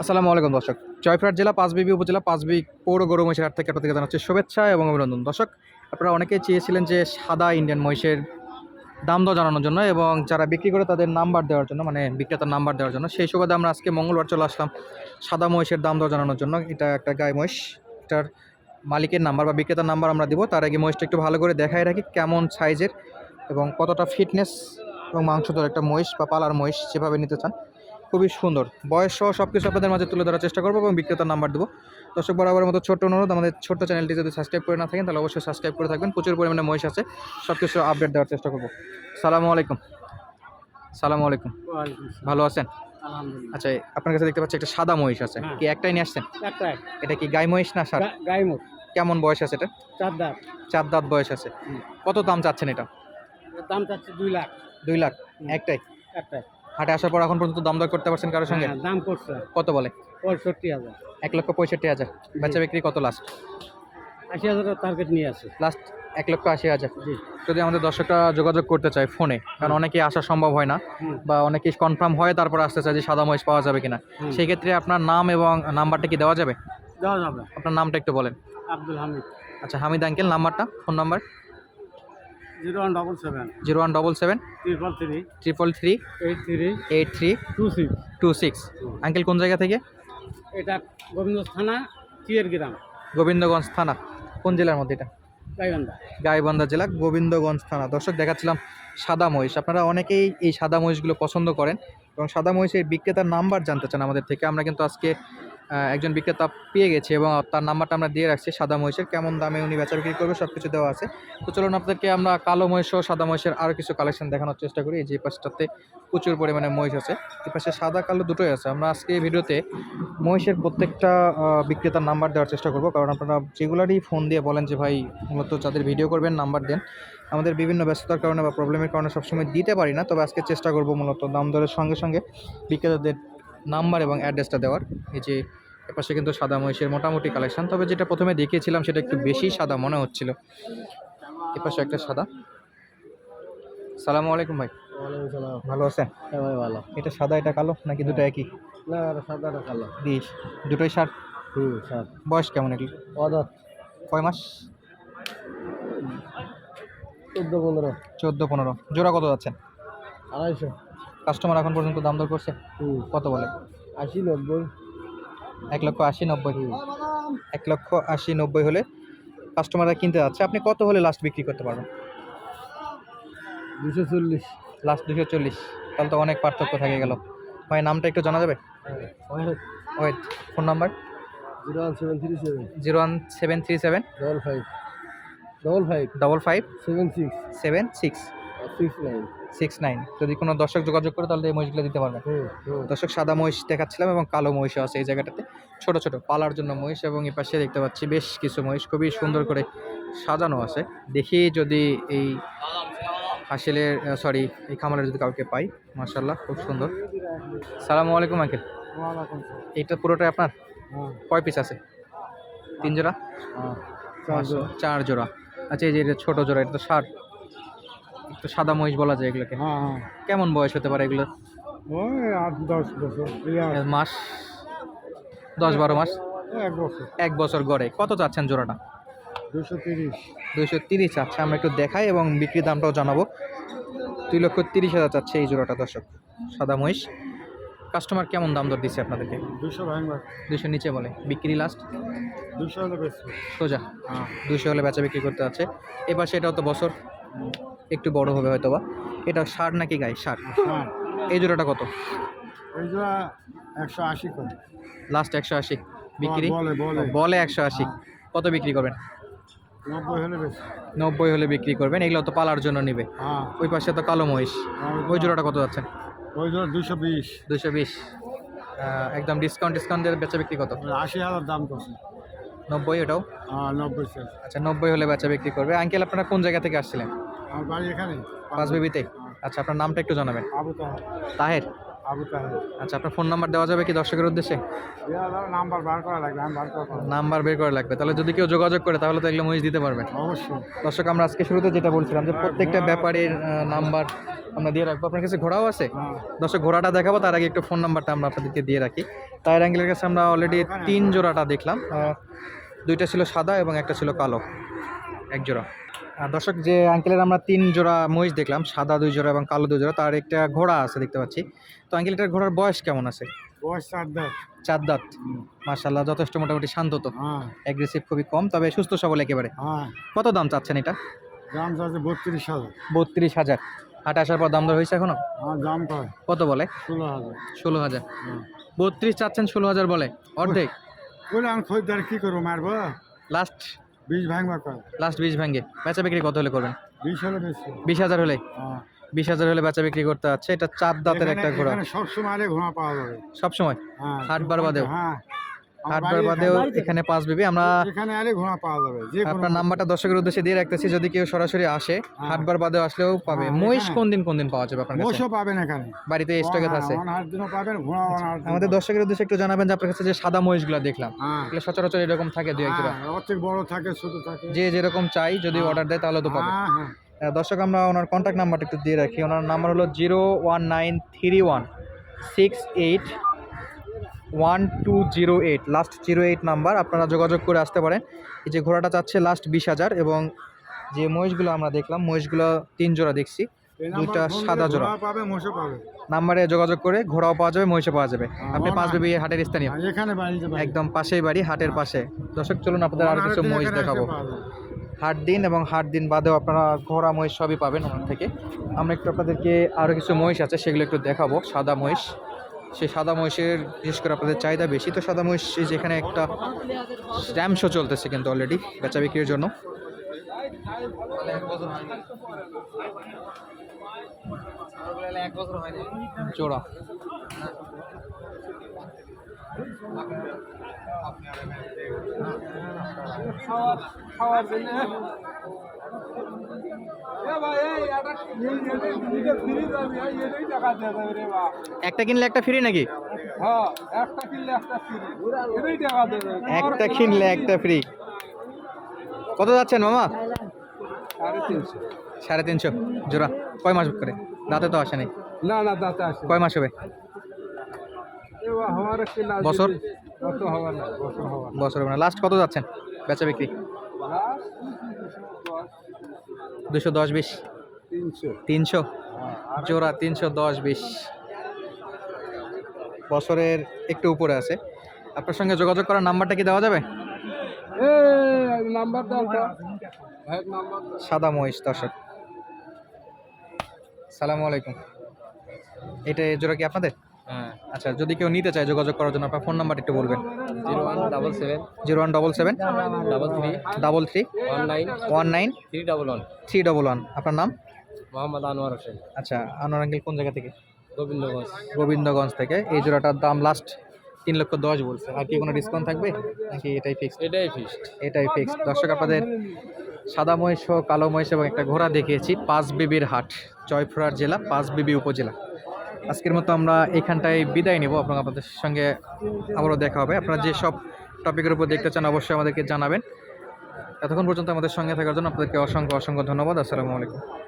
আসসালামু আলাইকুম দর্শক। জয়পুরহাট জেলা পাঁচবিবি উপজেলা পাঁচবি পৌর গরু মহিষের হাট থেকে আপনাদেরকে জানাচ্ছি শুভেচ্ছা এবং অভিনন্দন। দর্শক, আপনারা অনেকেই চেয়েছিলেন যে সাদা ইন্ডিয়ান মহিষের দাম দর জানানোর জন্য এবং যারা বিক্রি করে তাদের নাম্বার দেওয়ার জন্য মানে বিক্রেতার নাম্বার দেওয়ার জন্য, সেই সুবাদে আমরা আজকে মঙ্গলবার চলে আসলাম সাদা মহিষের দাম দর জানানোর জন্য। এটা একটা গায়ে মহিষ, এটার মালিকের নাম্বার বা বিক্রেতার নাম্বার আমরা দিব। তার আগে মহিষটা একটু ভালো করে দেখাই রাখি কেমন সাইজের এবং কতটা ফিটনেস এবং মাংস মাংসধর একটা মহিষ বা পালার মহিষ যেভাবে নিতে চান। খুবই সুন্দর। বয়স সহ সব কিছু আপনাদের মাঝে তুলে ধরার চেষ্টা করব এবং বিক্রেতার নাম্বার দেবো। দর্শক বরাবরের মতো ছোট্ট অনুরোধ আমাদের ছোট্ট চ্যানেলটি যদি সাবস্ক্রাইব করে না থাকেন তাহলে অবশ্যই সাবস্ক্রাইব করে থাকবেন। প্রচুর পরিমাণে মহিষ আছে সব কিছু আপডেট দেওয়ার চেষ্টা করব। সালামু আলাইকুম। সালামু আলাইকুম। ভালো আছেন? আচ্ছা আপনার কাছে দেখতে পাচ্ছি একটা সাদা মহিষ আছে। হ্যাঁ। কি একটাই নিয়ে আসছেন? এটা কি গাই মহিষ না সার? গাই মোট কেমন বয়স আছে এটা? চার দাঁত। চার দাঁত বয়স আছে। কত দাম চাচ্ছেন এটা? দাম চাচ্ছে দুই লাখ। দুই লাখ। একটাই? একটা হাটে আসার পর এখন পর্যন্ত দাম দর করতে পারছেন কারোর সঙ্গে? হ্যাঁ, দাম করছে কত বলে? পঁয়ষট্টি হাজার। এক লক্ষ পঁয়ষট্টি হাজার। বেচা বিক্রি কত লাস্ট আশি হাজার টার্গেট নিয়ে আসে লাস্ট এক লক্ষ আশি হাজার। যদি আমাদের দর্শকরা যোগাযোগ করতে চায় ফোনে কারণ অনেকেই আসা সম্ভব হয় না বা অনেকেই কনফার্ম হয় তারপর আসতে চায় যে সাদা মহিষ পাওয়া যাবে কিনা। সেই ক্ষেত্রে আপনার নাম এবং নাম্বারটা কি দেওয়া যাবে? দেওয়া যাবে। আপনার নামটা একটু বলেন। আব্দুল হামিদ। আচ্ছা হামিদ আঙ্কেল নাম্বারটা phone number zero one double seven. Zero one double seven. Triple three triple three eight three eight three two six two six uncle কোন জায়গা থেকে? এটা গোবিন্দ থানা গ্রাম। গোবিন্দগঞ্জ থানা। কোন জেলার মধ্যে এটা? গাইবান্ধা। গাইবান্ধা জেলা গোবিন্দগঞ্জ থানা। দর্শক দেখাচ্ছিলাম সাদা মহিষ আপনারা অনেকেই এই সাদা মহিষগুলো পছন্দ করেন এবং সাদা মহিষের বিক্রেতার নাম্বার জানতে চান আমাদের থেকে। আমরা কিন্তু আজকে একজন বিক্রেতা পেয়ে গেছি এবং তার নাম্বারটা আমরা দিয়ে রাখছি, সাদা মহিষের, কেমন দামে উনি বেচা বিক্রি করবে সব কিছু দেওয়া আছে। তো চলুন আপনাদেরকে আমরা কালো মহিষ ও সাদা মহিষের আরও কিছু কালেকশন দেখানোর চেষ্টা করি। যে পাশটাতে প্রচুর পরিমাণে মহিষ আছে, এই পাশে সাদা কালো দুটোই আছে। আমরা আজকে এই ভিডিওতে মহিষের প্রত্যেকটা বিক্রেতার নাম্বার দেওয়ার চেষ্টা করব। কারণ আপনারা যেগুলারই ফোন দিয়ে বলেন যে, ভাই, মূলত যাদের ভিডিও করবেন, নাম্বার দেন। আমাদের বিভিন্ন ব্যস্ততার কারণে বা প্রবলেমের কারণে সবসময় দিতে পারি না। তবে আজকে চেষ্টা করব মূলত দাম দরের সঙ্গে সঙ্গে বিক্রেতাদের নাম্বার এবং অ্যাড্রেসটা দেওয়ার। এই যে এপাশে কিন্তু সাদা মহিষের মোটামুটি কালেকশন তবে যেটা প্রথমে দেখিয়েছিলাম সেটা একটু বেশি সাদা মনে হচ্ছিল। এপাশে একটা সাদা। সালামু আলাইকুম ভাই। ভালো আছেন? হ্যাঁ ভাই ভালো। এটা সাদা এটা কালো নাকি দুটো একই? না সাদাটা কালো। দিস দুটোই সার হুম বয়স কেমন এগুলো? অদাত কয় মাস? চোদ্দ পনেরো। চোদ্দ পনেরো। জোড়া কত যাচ্ছেন? আড়াইশো। কাস্টমার এখন পর্যন্ত দাম দর করছে কত বলে? আশি নব্বই। এক লক্ষ আশি নব্বই। এক লক্ষ আশি নব্বই হলে কাস্টমাররা কিনতে যাচ্ছে। আপনি কত হলে লাস্ট বিক্রি করতে পারবেন? দুশো চল্লিশ। লাস্ট দুশো চল্লিশ। তাহলে তো অনেক পার্থক্য থেকে গেল। ভাই নামটা একটু জানা যাবে? Wait. Phone number zero one seven three seven. Zero one seven three seven? Double five. Double five. Double five seven six. Seven six. Six nine যদি কোনো দর্শক যোগাযোগ করে তাহলে এই মহিষগুলো দিতে পারবেন। দর্শক সাদা মহিষ দেখাচ্ছিলাম এবং কালো মহিষও আছে এই জায়গাটাতে। ছোট ছোট পালার জন্য মহিষ এবং এই পাশে দেখতে পাচ্ছি বেশ কিছু মহিষ। খুবই সুন্দর করে সাজানো আছে। দেখি যদি এই হাসিলের সরি এই খামারের যদি কাউকে পাই মার্শাল্লাহ খুব সুন্দর। সালাম আলাইকুম আঙ্কেল। এইটা পুরোটাই আপনার? হ্যাঁ। কয় পিস আছে? তিন জোড়া? হ্যাঁ মাশাআল্লাহ, চার জোড়া। আচ্ছা এই যে এটা ছোট জোড়া এটা তো ষাট। একটু সাদা মহিষ বলা যায় এগুলোকে। হ্যাঁ হ্যাঁ। কেমন বয়স হতে পারে এগুলো ওই আট দশ বছর মাস? দশ বারো মাস? এক বছর। এক বছর গড়ে। কত চাচ্ছেন জোড়াটা? দুশো তিরিশ। দুশো তিরিশ চাচ্ছে। আমরা একটু দেখাই এবং বিক্রি দামটাও জানাব। দুই লক্ষ তিরিশ হাজার চাচ্ছে এই জোড়াটা দর্শক। সাদা মহিষ। কাস্টমার কেমন দাম দর দিচ্ছে আপনাদেরকে? দুশো দুইশো নিচে বলে। বিক্রি লাস্ট দুশো হলে সোজা। হ্যাঁ। দুইশো হলে বেচা বিক্রি করতে আছে এবার সেটাও তো বছর। একটু বড় হবে হয়তো বা এটা ষাট নাকি গায়ে ষাট। হ্যাঁ এই জোড়াটা কত? এই জোড়া একশো আশি করে। লাস্ট একশো আশি। বিক্রি? বলে একশো আশি। কত বিক্রি করবেন? নব্বই হলে বিক্রি করবেন। এগুলো তো পালার জন্য নিবে। হ্যাঁ। ওই পাশে তো কালো মহিষ। ওই জোড়াটা কত যাচ্ছে? ওই জোড়া দুশো বিশ। দুশো বিশ। একদম ডিসকাউন্ট ডিসকাউন্ট দিয়ে বেচা বিক্রি কত? আশি হাজার দাম করছে। নব্বই ওটাও হ্যাঁ নব্বই আচ্ছা নব্বই হলে বেচা বিক্রি করবে। আঙ্কেল আপনারা কোন জায়গা থেকে আসছিলেন? আমার বাড়ি এখানে? পাঁচবিবিতে আচ্ছা আপনার নামটা একটু জানাবেন। আবু তাহের। তাহের? আবু তাহের। আচ্ছা আপনার ফোন নাম্বার দেওয়া যাবে কি দর্শকের উদ্দেশ্যে? নাম্বার বার করা লাগবে আমি বার করা নাম্বার বের করে লাগবে তাহলে যদি কেউ যোগাযোগ করে তাহলে তো এগুলো মহিষ দিতে পারবেন অবশ্যই। দর্শক আমরা আজকে শুরুতে যেটা বলছিলাম যে প্রত্যেকটা ব্যাপারের নাম্বার আমরা দিয়ে রাখব। আপনার কাছে ঘোড়াও আছে? হ্যাঁ। দর্শক ঘোড়াটা দেখাবো তার আগে একটু ফোন নাম্বারটা আমরা আপনাদেরকে দিয়ে রাখি। টায়ার অ্যাঙ্গেলের কাছে আমরা অলরেডি তিন জোড়াটা দেখলাম। দুইটা ছিল সাদা এবং একটা ছিল কালো। এক জোড়া। দর্শক যে আঙ্কেলের আমরা তিন জোড়া মহিষ দেখলাম সাদা দুই জোড়া এবং কালো দুই জোড়া তার একটা ঘোড়া আছে দেখতে পাচ্ছি। তো আঙ্কেলটার ঘোড়ার বয়স কেমন আছে? বয়স চার দাঁত। চার দাঁত। মার্শাল্লাহ যথেষ্ট মোটামুটি শান্ত তো। হ্যাঁ। অ্যাগ্রেসিভ খুবই কম তবে সুস্থ সবল একেবারে। হ্যাঁ। কত দাম চাচ্ছেন এটা? দাম চাচ্ছে বত্রিশ হাজার। বত্রিশ হাজার। হাটে আসার পর দাম দর হয়েছে এখনও? দাম কত বলে? ষোলো হাজার। ষোলো হাজার। হ্যাঁ। বত্রিশ চাচ্ছেন ষোলো হাজার বলে। অর্ধেক? বলে আমি খরিদ্দার কী করব মারবো? লাস্ট বীজ ভাঙবা কয়? লাস্ট বীজ ভাঙে। বেচা বিক্রি কত হলে করবেন? বিষ হলে বেশি। বিশ হাজার হলে? হ্যাঁ। বিশ হাজার হলে বেচা বিক্রি করতে আছে। এটা চার দাঁতের একটা ঘোড়া। সব সবসময় আরে ঘোড়া পাওয়া যাবে। সবসময়? সময় হাট বারবাদেও? হ্যাঁ। হাটবার বাদেও এখানে। পাঁচ বিবি। আমরা এখানে আরে ঘোড়া পাওয়া যাবে যে আপনার নাম্বারটা দর্শকের উদ্দেশ্যে দিয়ে রাখতেছি যদি কেউ সরাসরি আসে হাটবার বাদেও আসলেও পাবে। হ্যাঁ, মহিষ কোন দিন কোন দিন পাওয়া যাবে আপনার কাছে? মোষও পাবেন এখানে। বাড়িতে স্টকে হ্যাঁ, আছে। পাবেন ঘোড়া আমাদের। দর্শকের উদ্দেশ্যে একটু জানাবেন যে আপনার কাছে যে সাদা মহিষগুলো দেখলাম হ্যাঁ। এগুলো সচরাচর এরকম থাকে দু এক জোড়া হ্যাঁ, বড় থাকে ছোট থাকে। যে যেরকম চাই যদি অর্ডার দেয় তাহলে তো পাবে। হ্যাঁ হ্যাঁ। দর্শক আমরা ওনার কন্ট্যাক্ট নাম্বারটা একটু দিয়ে রাখি। ওনার নাম্বার হলো zero one nine three one six eight one two zero eight last zero eight number আপনারা যোগাযোগ করে আসতে পারেন। এই যে ঘোড়াটা চাচ্ছে লাস্ট বিশ হাজার এবং যে মহিষগুলো আমরা দেখলাম মহিষগুলো তিন জোড়া দেখছি দুইটা সাদা জোড়া। পাবে মোষও পাবে। নাম্বারে যোগাযোগ করে ঘোড়াও পাওয়া যাবে মহিষও পাওয়া যাবে। হ্যাঁ, আপনি পাঁচ বেবি হাটের স্থানীয়। এখানে একদম পাশেই বাড়ি হাটের পাশে। দর্শক চলুন আপনাদের আরও কিছু মহিষ দেখাবো। হাট দিন এবং হাট দিন বাদেও আপনারা ঘোড়া মহিষ সবই পাবেন ওখান থেকে। আমরা একটু আপনাদেরকে আরও কিছু মহিষ আছে সেগুলো একটু দেখাবো সাদা মহিষ। সেই সাদা মহিষের, বিশেষ করে আপনাদের চাহিদা বেশি, তো সাদা মহিষ এই যে একটা স্ট্যাম্প শো চলতেছে কিন্তু অলরেডি বেচা বিক্রির জন্য। জোড়া। জন্য। একটা কিনলে একটা ফ্রি নাকি? হ্যাঁ একটা কিনলে একটা ফ্রি কত যাচ্ছেন মামা? সাড়ে তিনশো। জোড়া। কয় মাস করে? দাঁতে তো আসে নাই। না না দাঁতে আসে কয় মাস হবে? বছর? বছর হবে না। লাস্ট কত যাচ্ছেন? বেচা বিক্রি? দুশো দশ বিশ। তিনশো। তিনশো? জোড়া তিনশো দশ বিশ। বছরের একটু উপরে আছে। আপনার সঙ্গে যোগাযোগ করার নাম্বারটা কি দেওয়া যাবে? সাদা মহিষ দর্শক। সালামু আলাইকুম। এটা জোড়া কি আপনাদের? হ্যাঁ আচ্ছা যদি কেউ নিতে চায় যোগাযোগ করার জন্য আপনার ফোন নাম্বার একটু বলবেন। Zero one double seven. Zero one double seven? Double three. Double three? One nine. One nine? Three double one. Three double one. আপনার নাম? মোহাম্মদ আনোয়ার হোসেন। আচ্ছা আনোয়ার আঙ্কেল কোন জায়গা থেকে? গোবিন্দগঞ্জ। গোবিন্দগঞ্জ থেকে। এই জোড়াটার দাম লাস্ট তিন লক্ষ দশ বলছে। আর কি কোনো ডিসকাউন্ট থাকবে? নাকি এটাই ফিক্সড এটাই ফিক্সড এটাই ফিক্সড দর্শক আপনাদের সাদা মহিষ ও কালো মহিষ এবং একটা ঘোড়া দেখিয়েছি পাঁচ বিবির হাট জয়পুরহাট জেলা পাঁচ বিবি উপজেলা। আজকের মতো আমরা এখানটায় বিদায় নেব এবং আপনাদের সঙ্গে আবারও দেখা হবে। আপনারা যেসব টপিকের উপর দেখতে চান অবশ্যই আমাদেরকে জানাবেন। এতক্ষণ পর্যন্ত আমাদের সঙ্গে থাকার জন্য আপনাদেরকে অসংখ্য অসংখ্য ধন্যবাদ। আসসালামু আলাইকুম।